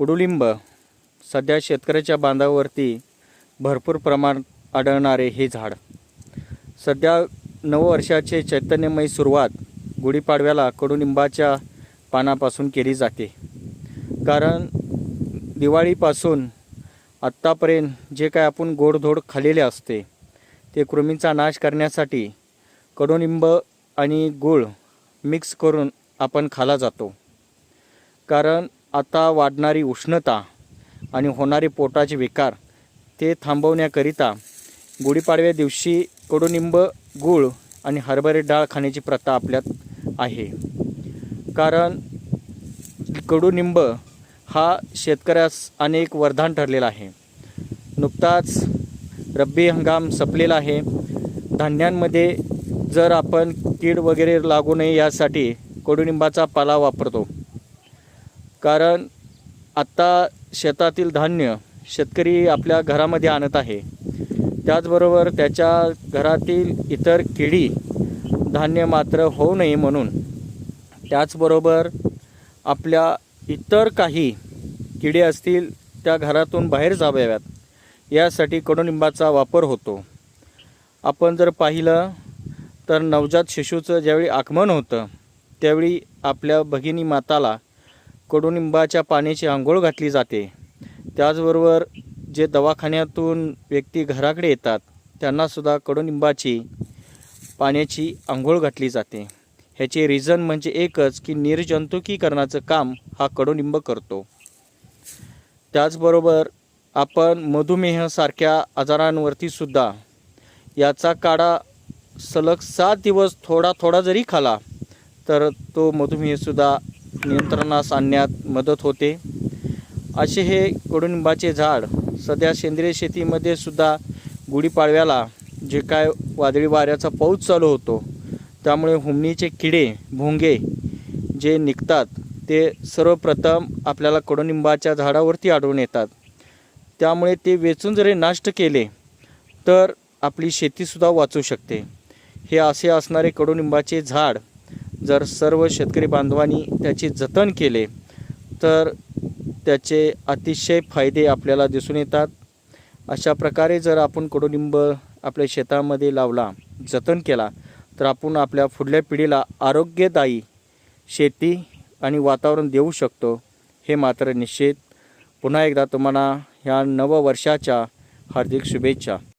कडुलिंब सध्या शेतकऱ्याच्या बांधावरती भरपूर प्रमाणात आढळणारे हे झाड. सध्या नववर्षाचे चैतन्यमयी सुरुवात गुढीपाडव्याला कडुलिंबाच्या पानापासून केली जाते. कारण दिवाळीपासून आत्तापर्यंत जे काय आपण गोडधोड खाल्लेले असते ते कृमींचा नाश करण्यासाठी कडुलिंब आणि गूळ मिक्स करून आपण खाला जातो. कारण आता वाढणारी उष्णता आणि होणारे पोटाचे विकार ते थांबवण्याकरिता गुढीपाडव्या दिवशी कडुनिंब गूळ आणि हरभरे डाळ खाण्याची प्रथा आपल्यात आहे. कारण कडुनिंब हा शेतकऱ्यास अनेक वरदान ठरलेला आहे. नुकताच रब्बी हंगाम संपलेला आहे. धान्यांमध्ये जर आपण कीड वगैरे लागू नये यासाठी कडुनिंबाचा पाला वापरतो. कारण आत्ता शेतातील धान्य शेतकरी आपल्या घरामध्ये आणत आहे. त्याचबरोबर त्याच्या घरातील इतर किडी धान्य मात्र होऊ नये म्हणून. त्याचबरोबर आपल्या इतर काही किडे असतील त्या घरातून बाहेर जाव्यात यासाठी कडुनिंबाचा वापर होतो. आपण जर पाहिलं तर नवजात शिशूचं ज्यावेळी आगमन होतं त्यावेळी आपल्या भगिनी माताला कडुनिंबाच्या पाण्याची आंघोळ घातली जाते. त्याचबरोबर जे दवाखान्यातून व्यक्ती घराकडे येतात त्यांनासुद्धा कडुनिंबाची पाण्याची आंघोळ घातली जाते. ह्याचे रिझन म्हणजे एकच की निर्जंतुकीकरणाचं काम हा कडुनिंब करतो. त्याचबरोबर आपण मधुमेहासारख्या आजारांवरती सुद्धा याचा काढा सलग सात दिवस थोडा थोडा जरी खाला तर तो मधुमेहसुद्धा नियंत्रणास आणण्यात मदत होते. असे हे कडुनिंबाचे झाड सध्या सेंद्रिय शेतीमध्ये सुद्धा गुढीपाडव्याला जे काय वादळी वाऱ्याचा पाऊस चालू होतो त्यामुळे हुमणीचे किडे भोंगे जे निघतात ते सर्वप्रथम आपल्याला कडुनिंबाच्या झाडावरती आढळून येतात. त्यामुळे ते वेचून जरी नष्ट केले तर आपली शेतीसुद्धा वाचू शकते. हे असे असणारे कडुनिंबाचे झाड जर सर्व शेतकरी बांधवांनी त्याचे जतन केले तर त्याचे अतिशय फायदे आपल्याला दिसून येतात. अशा प्रकारे जर आपण कडुलिंब आपल्या शेतामध्ये लावला जतन केला तर आपण आपल्या पुढल्या पिढीला आरोग्यदायी शेती आणि वातावरण देऊ शकतो हे मात्र निश्चित. पुन्हा एकदा तुम्हाला ह्या नववर्षाच्या हार्दिक शुभेच्छा.